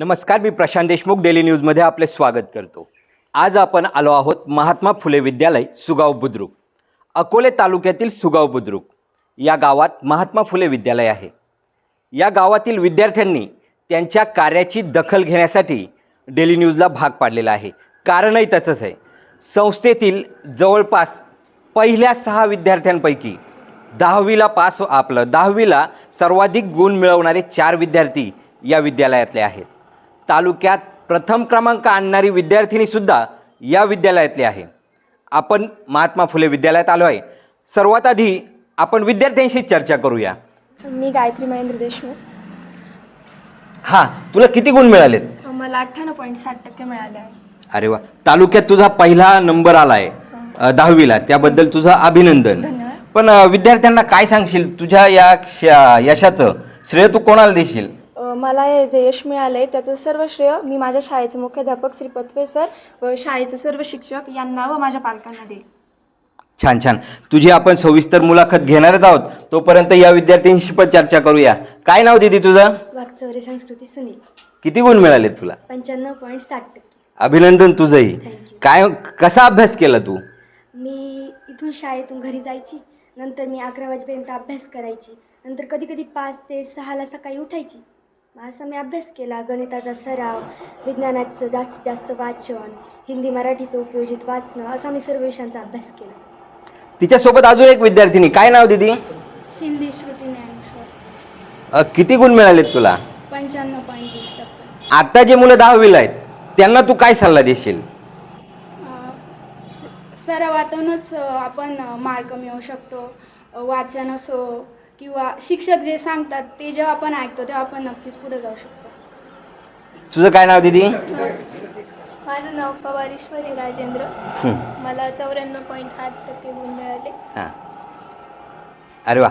नमस्कार मी प्रशांत देशमुख डेली न्यूजमध्ये आपले स्वागत करतो. आज आपण आलो आहोत महात्मा फुले विद्यालय सुगाव बुद्रुक. अकोले तालुक्यातील सुगाव बुद्रुक. या गावात महात्मा फुले विद्यालय आहे. या गावातील विद्यार्थ्यांनी त्यांच्या कार्याची दखल घेण्यासाठी डेली न्यूजला भाग पाडलेला आहे. कारणही त्याचंच आहे. संस्थेतील जवळपास पहिल्या सहा विद्यार्थ्यांपैकी दहावीला पास आपलं दहावीला सर्वाधिक गुण मिळवणारे चार विद्यार्थी या विद्यालयातले आहेत. तालुक्यात प्रथम क्रमांक आणणारी विद्यार्थिनीसुद्धा या विद्यालयातली आहे. आपण महात्मा फुले विद्यालयात आलो आहे. सर्वात आधी आपण विद्यार्थ्यांशी चर्चा करूया. मी गायत्री महेंद्र देशमुख. हां तुला किती गुण मिळालेत मला अठ्ठ्याण्णव पॉईंट साठ टक्के मिळाले आहे. अरे वा तालुक्यात तुझा पहिला नंबर आलाय अ, दहावीला. त्याबद्दल तुझं अभिनंदन. धन्यवाद. पण अ, विद्यार्थ्यांना काय सांगशील? तुझ्या या क्ष- यशाचं श्रेय तू कोणाला देशील? मला हे जे यश मिळालं आहे त्याचं सर्व श्रेय मी माझ्या शाळेचे मुख्याध्यापक श्री पत्वे सर व शाळेचे सर्व शिक्षक यांना व माझ्या पालकांना देईल छान छान. तुझी आपण सविस्तर मुलाखत घेणारच आहोत. तोपर्यंत या विद्यार्थ्यांशी पण चर्चा करूया. काय नाव दिदी तुझं? वागचौरे संस्कृती सुनील. किती गुण मिळालेत तुला? पंच्याण्णव पॉईंट साठ टक्के. अभिनंदन तुझंही. काय कसा अभ्यास केला तू? मी इथून शाळेतून घरी जायची. नंतर मी अकरा वाजेपर्यंत अभ्यास करायची. नंतर कधी कधी पाच ते सहाला सकाळी उठायची. असा मी अभ्यास केला गणिताचा सराव विज्ञानाचं जास्तीत जास्त वाचन हिंदी मराठीचं उपयोजित वाचणं असा मी सर्व विषयांचा अभ्यास केला. तिच्यासोबत अजून एक विद्यार्थिनी काय नाव दिदी? शिंदे श्रुती ज्ञानेश्वर. अ, किती गुण मिळालेत तुला? पंच्याण्णव पॉईंट वीस टक्के. आता जे मुलं दहावीला आहेत त्यांना तू काय सल्ला देशील? सरावातूनच अ, आपण अ, मार्क मिळवू शकतो अ, वाचन असो किंवा शिक्षक जे सांगतात ते जेव्हा आपण ऐकतो तेव्हा आपण नक्कीच पुढे जाऊ शकतो. तुझं काय नाव दिदी? माझं नाव पवारेश्वरी राजेंद्र. मला चौऱ्याण्णव पॉईंट आठ टक्के गुण मिळाले. हां. अरे वा.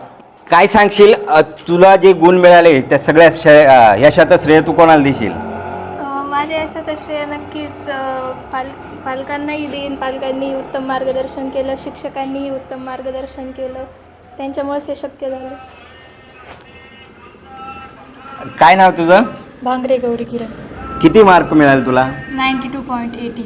काय सांगशील? अ, तुला जे गुण मिळाले त्या सगळ्या श्रेय अ, यशाचं श्रेय तू कोणाला देशील? माझ्या यशाचं श्रेय नक्कीच अ, पाल पालकांनाही देईन. पालकांनी उत्तम मार्गदर्शन केलं शिक्षकांनीही उत्तम मार्गदर्शन केलं. त्यांच्यामुळेच हे शक्य झालं. काय नाव तुझं? भांगरे गौरी किरण. किती मार्क मिळाले तुला? Ninety two point eighty.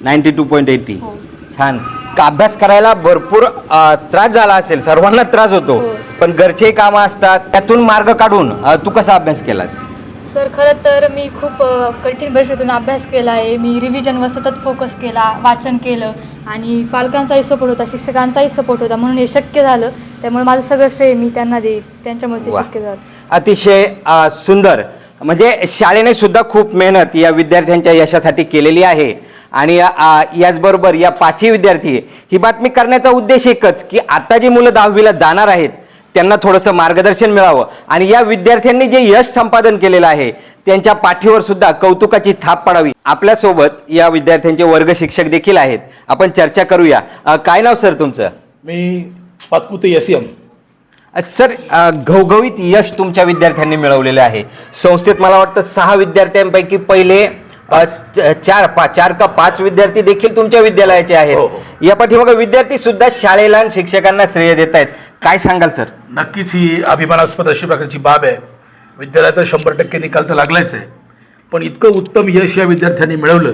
Ninety two point eighty. हो. छान. का अभ्यास करायला भरपूर अ, त्रास झाला असेल सर्वांना त्रास होतो. हो. पण घरचे कामं असतात त्यातून मार्ग काढून अ, तू कसा अभ्यास केलास? सर खरं तर मी खूप अ, कठीण परिस्थितीतून अभ्यास केला आहे. मी रिव्हिजनवर सतत फोकस केला वाचन केलं. आणि पालकांचाही सपोर्ट होता शिक्षकांचाही सपोर्ट होता म्हणून हे शक्य झालं. त्यामुळे माझं सगळं श्रेय मी त्यांना देईन त्यांच्यामुळे वा. शक्य झालं. अतिशय अ, सुंदर. म्हणजे शाळेने सुद्धा खूप मेहनत या विद्यार्थ्यांच्या यशासाठी केलेली आहे. आणि अ, याचबरोबर या पाचही विद्यार्थी ही बातमी करण्याचा उद्देश एकच की आता जी मुलं दहावीला जाणार आहेत त्यांना थोडंसं मार्गदर्शन मिळावं. आणि या विद्यार्थ्यांनी जे यश संपादन केलेलं आहे त्यांच्या पाठीवर सुद्धा कौतुकाची थाप पडावी. आपल्यासोबत या विद्यार्थ्यांचे वर्ग शिक्षक देखील आहेत. आपण चर्चा करूया. अ, काय नाव सर तुमचं? मी पाचपुते एस एम अ, सर अ, घवघवीत यश तुमच्या विद्यार्थ्यांनी मिळवलेलं आहे. संस्थेत मला वाटतं सहा विद्यार्थ्यांपैकी पहिले अ, च- चार पा चार का पाच विद्यार्थी देखील तुमच्या विद्यालयाचे हो, आहेत. हो. या पाठीमागे विद्यार्थी सुद्धा शाळेला आणि शिक्षकांना श्रेय देत आहेत काय सांगाल सर? नक्कीच ही अभिमानास्पद अशी प्रकारची बाब आहे. विद्यालयाचा शंभर टक्के निकाल तर लागलाच आहे. पण इतकं उत्तम यश या विद्यार्थ्यांनी मिळवलं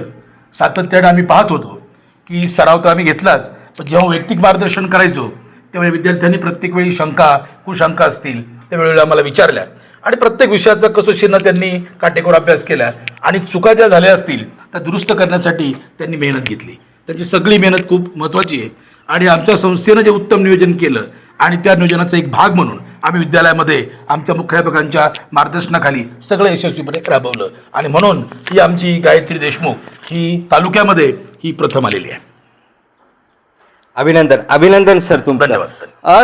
सातत्याने आम्ही पाहत होतो की सराव तर आम्ही घेतलाच पण जेव्हा वैयक्तिक मार्गदर्शन करायचो तेव्हा विद्यार्थ्यांनी प्रत्येक वेळी शंका कुशंका असतील त्यावेळेला आम्हाला विचारल्या. आणि प्रत्येक विषयाचा कसोशीनं त्यांनी काटेकोर अभ्यास केला आणि चुका ज्या झाल्या असतील त्या दुरुस्त करण्यासाठी त्यांनी मेहनत घेतली. त्यांची सगळी मेहनत खूप महत्त्वाची आहे. आणि आमच्या संस्थेनं जे उत्तम नियोजन केलं आणि त्या नियोजनाचा एक भाग म्हणून आम्ही विद्यालयामध्ये आमच्या मुख्याध्यापकांच्या मार्गदर्शनाखाली सगळं यशस्वीपणे राबवलं. आणि म्हणून ही आमची गायत्री देशमुख ही तालुक्यामध्ये ही प्रथम आलेली आहे. अभिनंदन. अभिनंदन सर तुमचं.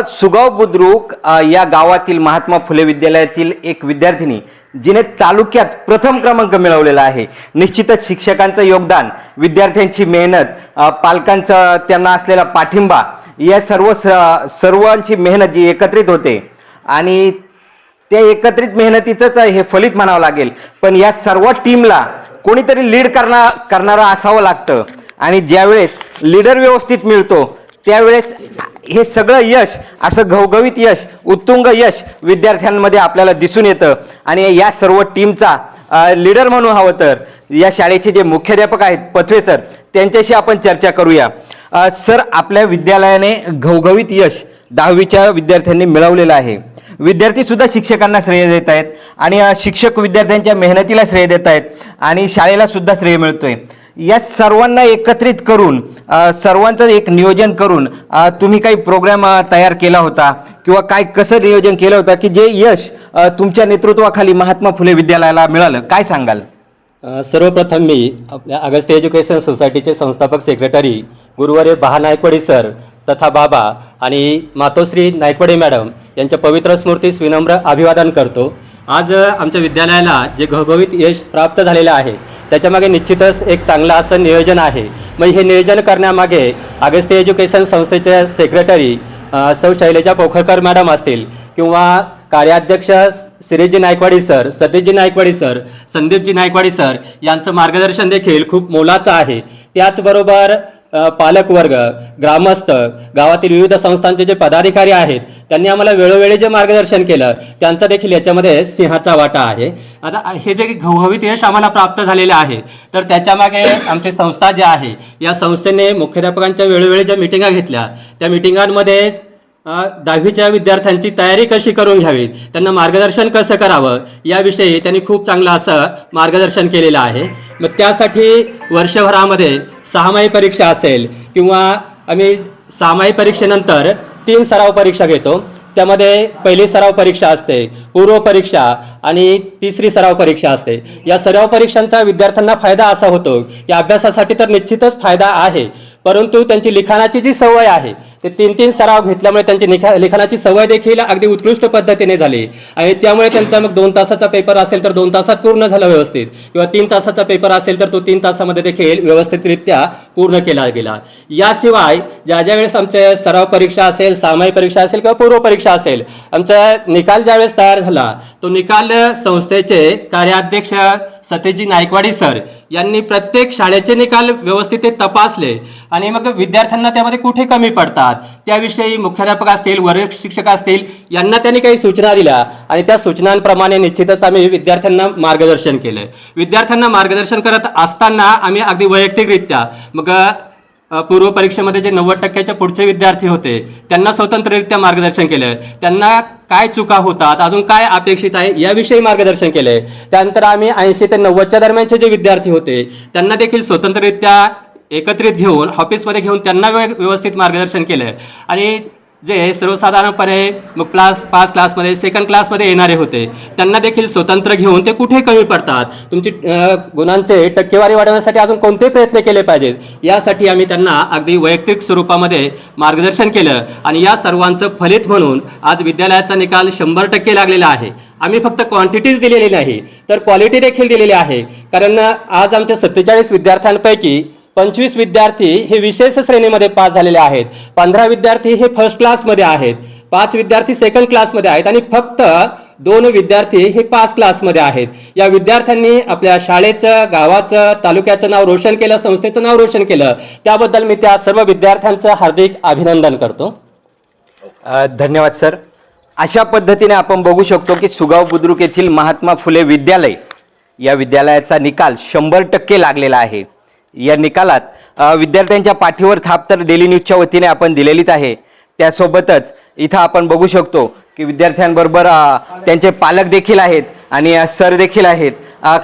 सुगाव बुद्रुक या गावातील महात्मा फुले विद्यालयातील एक विद्यार्थिनी जिने तालुक्यात प्रथम क्रमांक मिळवलेला आहे. निश्चितच शिक्षकांचं योगदान विद्यार्थ्यांची मेहनत पालकांचा त्यांना असलेला पाठिंबा या सर्व स- सर्वांची मेहनत जी एकत्रित होते आणि त्या एकत्रित मेहनतीचंच हे फलित म्हणावं लागेल. पण या सर्व टीमला कोणीतरी लीड करणार करणारं असावं लागतं आणि ज्यावेळेस लीडर व्यवस्थित मिळतो त्यावेळेस हे सगळं यश असं घवघवीत यश उत्तुंग यश विद्यार्थ्यांमध्ये आपल्याला दिसून येतं. आणि या सर्व टीमचा लीडर म्हणून हवं तर या शाळेचे जे मुख्याध्यापक आहेत पथवे सर त्यांच्याशी आपण चर्चा करूया. सर आपल्या विद्यालयाने घवघवीत यश दहावीच्या विद्यार्थ्यांनी मिळवलेलं आहे. विद्यार्थी सुद्धा शिक्षकांना श्रेय देत आहेत. आणि शिक्षक विद्यार्थ्यांच्या मेहनतीला श्रेय देत आहेत. आणि शाळेला सुद्धा श्रेय मिळतोय. या सर्वांना एकत्रित करून सर्वांचं एक नियोजन करून तुम्ही काही प्रोग्राम तयार केला होता किंवा काय कसं नियोजन केलं होतं की जे यश तुमच्या नेतृत्वाखाली महात्मा फुले विद्यालयाला मिळालं? काय सांगाल? सर्वप्रथम मी आपल्या अगस्त्य एज्युकेशन सोसायटीचे संस्थापक सेक्रेटरी गुरुवारी बहा नायकवडे सर तथा बाबा आणि मातोश्री नायकवडे मॅडम यांच्या पवित्र स्मृतीस विनम्र अभिवादन करतो. आज आमच्या विद्यालयाला जे घवघवीत यश प्राप्त झालेलं आहे त्याच्यामागे निश्चितच एक चांगलं असं नियोजन आहे. मग हे नियोजन करण्यामागे अगस्त्य एज्युकेशन संस्थेचे सेक्रेटरी सौ शैलेजा पोखरकर मॅडम असतील किंवा कार्याध्यक्ष Shriji Naikwadi sir Satishji Naikwadi sir Sandeepji Naikwadi sir यांचं मार्गदर्शन देखील खूप मोलाचं आहे. त्याचबरोबर पालकवर्ग ग्रामस्थ गावातील विविध संस्थांचे जे पदाधिकारी आहेत त्यांनी आम्हाला वेळोवेळी जे मार्गदर्शन केलं त्यांचा देखील याच्यामध्ये सिंहाचा वाटा आहे. आता हे जे घवघवीत यश आम्हाला प्राप्त झालेले आहे तर त्याच्यामागे आमची संस्था जी आहे या संस्थेने मुख्याध्यापकांच्या वेळोवेळी ज्या मिटिंगा घेतल्या त्या मिटिंगांमध्ये दहावीच्या विद्यार्थ्यांची तयारी कशी करून घ्यावी? त्यांना मार्गदर्शन कसं करावं? याविषयी त्यांनी खूप चांगलं असं मार्गदर्शन केलेलं आहे. मग त्यासाठी वर्षभरामध्ये सहामाही परीक्षा असेल किंवा आम्ही सहामाही परीक्षेनंतर तीन सराव परीक्षा घेतो. त्यामध्ये पहिली सराव परीक्षा असते पूर्व परीक्षा आणि तिसरी सराव परीक्षा असते. या सराव परीक्षांचा विद्यार्थ्यांना फायदा असा होतो की अभ्यासासाठी तर निश्चितच फायदा आहे. परंतु त्यांची लिखाणाची जी सवय आहे ते तीन तीन सराव घेतल्यामुळे त्यांची लिखा लिखाणाची सवय देखील अगदी उत्कृष्ट पद्धतीने झाली. आणि त्यामुळे त्यांचा मग दोन तासाचा पेपर असेल तर दोन तासात पूर्ण झाला व्यवस्थित. किंवा तीन तासाचा पेपर असेल तर तो तीन तासामध्ये देखील व्यवस्थितरित्या पूर्ण केला गेला. याशिवाय ज्या ज्या वेळेस आमच्या सराव परीक्षा असेल सामायिक परीक्षा असेल किंवा पूर्व परीक्षा असेल आमचा निकाल ज्यावेळेस तयार झाला तो निकाल संस्थेचे कार्याध्यक्ष सतेजी नायकवाडी सर यांनी प्रत्येक शाळेचे निकाल व्यवस्थित तपासले. आणि मग विद्यार्थ्यांना त्यामध्ये कुठे कमी पडतात? त्याविषयी मुख्याध्यापक असतील वर्ग शिक्षक असतील यांना त्यांनी काही सूचना दिल्या आणि त्या सूचनांप्रमाणे निश्चितच आम्ही विद्यार्थ्यांना मार्गदर्शन केलं विद्यार्थ्यांना मार्गदर्शन करत असताना आम्ही अगदी वैयक्तिकरित्या मग पूर्व परीक्षेमध्ये जे नव्वद टक्क्याच्या पुढचे विद्यार्थी होते त्यांना स्वतंत्ररित्या मार्गदर्शन केलं त्यांना काय चुका होतात अजून काय अपेक्षित आहे याविषयी मार्गदर्शन केलंय. त्यानंतर आम्ही ऐंशी ते नव्वदच्या दरम्यानचे जे विद्यार्थी होते त्यांना देखील स्वतंत्ररित्या एकत्रित घेऊन ऑफिसमध्ये घेऊन त्यांना व्यवस्थित मार्गदर्शन केलं आणि जे सर्वसाधारणपणे मग क्लास पाच क्लासमध्ये सेकंड क्लासमध्ये येणारे होते त्यांना देखील स्वतंत्र घेऊन ते कुठे कमी पडतात? तुमची गुणांचे टक्केवारी वाढवण्यासाठी अजून कोणते प्रयत्न केले पाहिजेत? यासाठी आम्ही त्यांना अगदी वैयक्तिक स्वरूपामध्ये मार्गदर्शन केलं. आणि या सर्वांचं फलित म्हणून आज विद्यालयाचा निकाल शंभर टक्के लागलेला आहे. आम्ही फक्त क्वांटिटीज दिलेली नाही तर क्वालिटी देखील दिलेली आहे. कारण आज आमच्या सत्तेचाळीस विद्यार्थ्यांपैकी पंचवीस विद्यार्थी हे विशेष श्रेणीमध्ये पास झालेले आहेत. पंधरा विद्यार्थी हे फर्स्ट क्लासमध्ये आहेत. पाच विद्यार्थी सेकंड क्लासमध्ये आहेत आणि फक्त दोन विद्यार्थी हे पास क्लासमध्ये आहेत. या विद्यार्थ्यांनी आपल्या शाळेचं गावाचं तालुक्याचं नाव रोशन केलं संस्थेचं नाव रोशन केलं. त्याबद्दल मी त्या सर्व विद्यार्थ्यांचं हार्दिक अभिनंदन करतो. धन्यवाद सर. अशा पद्धतीने आपण बघू शकतो की सुगाव बुद्रुक येथील महात्मा फुले विद्यालय या विद्यालयाचा निकाल शंभर टक्के लागलेला आहे. या निकालात विद्यार्थ्यांच्या पाठीवर थाप तर डेली न्यूजच्या वतीने आपण दिलेलीच आहे. त्यासोबतच इथं आपण बघू शकतो की विद्यार्थ्यांबरोबर त्यांचे पालक देखील आहेत आणि सर देखील आहेत.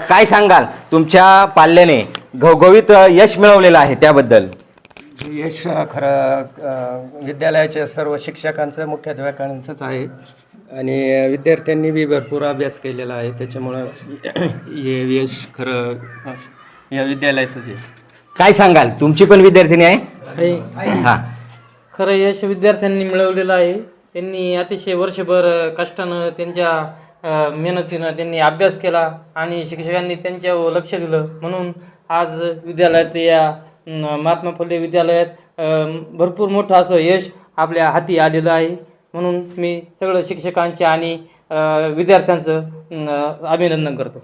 काय सांगाल तुमच्या पाल्याने घवघवीत यश मिळवलेलं आहे त्याबद्दल? यश खरं विद्यालयाच्या सर्व शिक्षकांचं मुख्याध्यापकांचंच आहे. आणि विद्यार्थ्यांनी बी भरपूर अभ्यास केलेला आहे. त्याच्यामुळं हे यश खरं या विद्यालयाचंच आहे. काय सांगाल? तुमची पण विद्यार्थिनी आहे? हा. खरं यश विद्यार्थ्यांनी मिळवलेलं आहे. त्यांनी अतिशय वर्षभर कष्टानं त्यांच्या अ, मेहनतीनं त्यांनी अभ्यास केला आणि शिक्षकांनी त्यांच्यावर लक्ष दिलं. म्हणून आज विद्यालयात या न, महात्मा फुले विद्यालयात अ, भरपूर मोठं असं यश आपल्या हाती आलेलं आहे. म्हणून मी सगळं शिक्षकांचे आणि अ, विद्यार्थ्यांचं न, अभिनंदन करतो.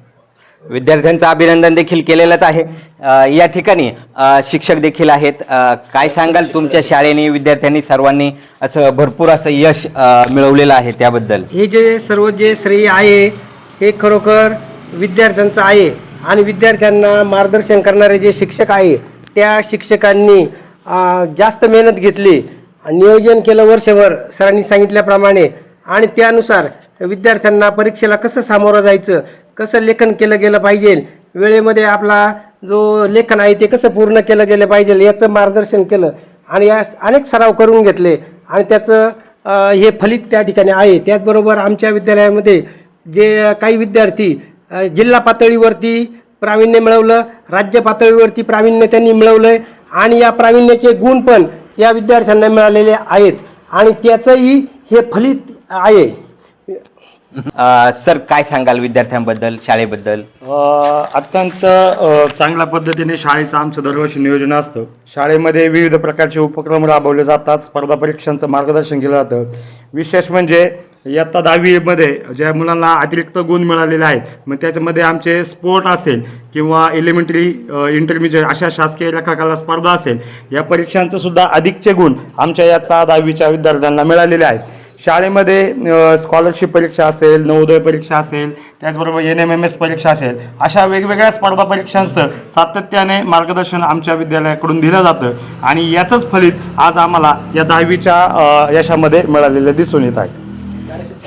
विद्यार्थ्यांचं अभिनंदन देखील केलेलंच आहे. अ, या ठिकाणी अ, शिक्षक देखील आहेत. अ, काय सांगाल तुमच्या शाळेने विद्यार्थ्यांनी सर्वांनी असं भरपूर असं यश अ, मिळवलेलं आहे त्याबद्दल? हे जे सर्व जे श्रेय आहे हे खरोखर विद्यार्थ्यांचं आहे. आणि विद्यार्थ्यांना मार्गदर्शन करणारे जे शिक्षक आहे त्या शिक्षकांनी जास्त मेहनत घेतली. नियोजन केलं वर्षभर सरांनी सांगितल्याप्रमाणे. आणि त्यानुसार विद्यार्थ्यांना परीक्षेला कसं सामोरं जायचं कसं लेखन केलं गेलं पाहिजे? वेळेमध्ये आपला जो लेखन आहे ते कसं पूर्ण केलं गेलं पाहिजे? याचं मार्गदर्शन केलं. आणि या अनेक सराव करून घेतले. आणि त्याचं हे फलित त्या ठिकाणी आहे. त्याचबरोबर आमच्या विद्यालयामध्ये जे काही विद्यार्थी जिल्हा पातळीवरती प्रावीण्य मिळवलं राज्य पातळीवरती प्रावीण्य त्यांनी मिळवलं आहे आणि या प्रावीण्याचे गुण पण या विद्यार्थ्यांना मिळालेले आहेत. आणि त्याचंही हे फलित आहे. सर काय सांगाल विद्यार्थ्यांबद्दल शाळेबद्दल? अ, अत्यंत अ, चांगल्या पद्धतीने शाळेचं आमचं दरवर्षी नियोजन असतं. शाळेमध्ये विविध प्रकारचे उपक्रम राबवले जातात स्पर्धा परीक्षांचं मार्गदर्शन केलं जातं. विशेष म्हणजे इयत्ता दहावीमध्ये ज्या मुलांना अतिरिक्त गुण मिळालेले आहेत मग त्याच्यामध्ये आमचे स्पोर्ट असेल किंवा एलिमेंटरी इंटरमिजिएट अशा शासकीय लेखकाला स्पर्धा असेल या परीक्षांचं सुद्धा अधिकचे गुण आमच्या इयत्ता दहावीच्या विद्यार्थ्यांना मिळालेले आहेत. शाळेमध्ये स्कॉलरशिप परीक्षा असेल नवोदय परीक्षा असेल त्याचबरोबर एन एम एम एस परीक्षा असेल अशा वेगवेगळ्या स्पर्धा परीक्षांचं सातत्याने मार्गदर्शन आमच्या विद्यालयाकडून दिलं जातं. आणि याचंच फलित आज आम्हाला या दहावीच्या यशामध्ये मिळालेलं दिसून येत आहे.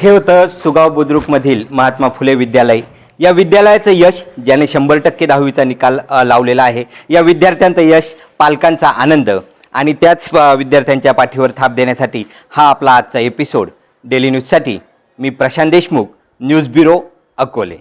हे होतं सुगाव बुद्रुकमधील महात्मा फुले विद्यालय. या विद्यालयाचं यश ज्याने शंभर टक्के दहावीचा निकाल लावलेला आहे या विद्यार्थ्यांचं यश पालकांचा आनंद. आणि त्याच विद्यार्थ्यांच्या पाठीवर थाप देण्यासाठी हा आपला आजचा एपिसोड डेली न्यूजसाठी मी प्रशांत देशमुख न्यूज ब्युरो अकोले.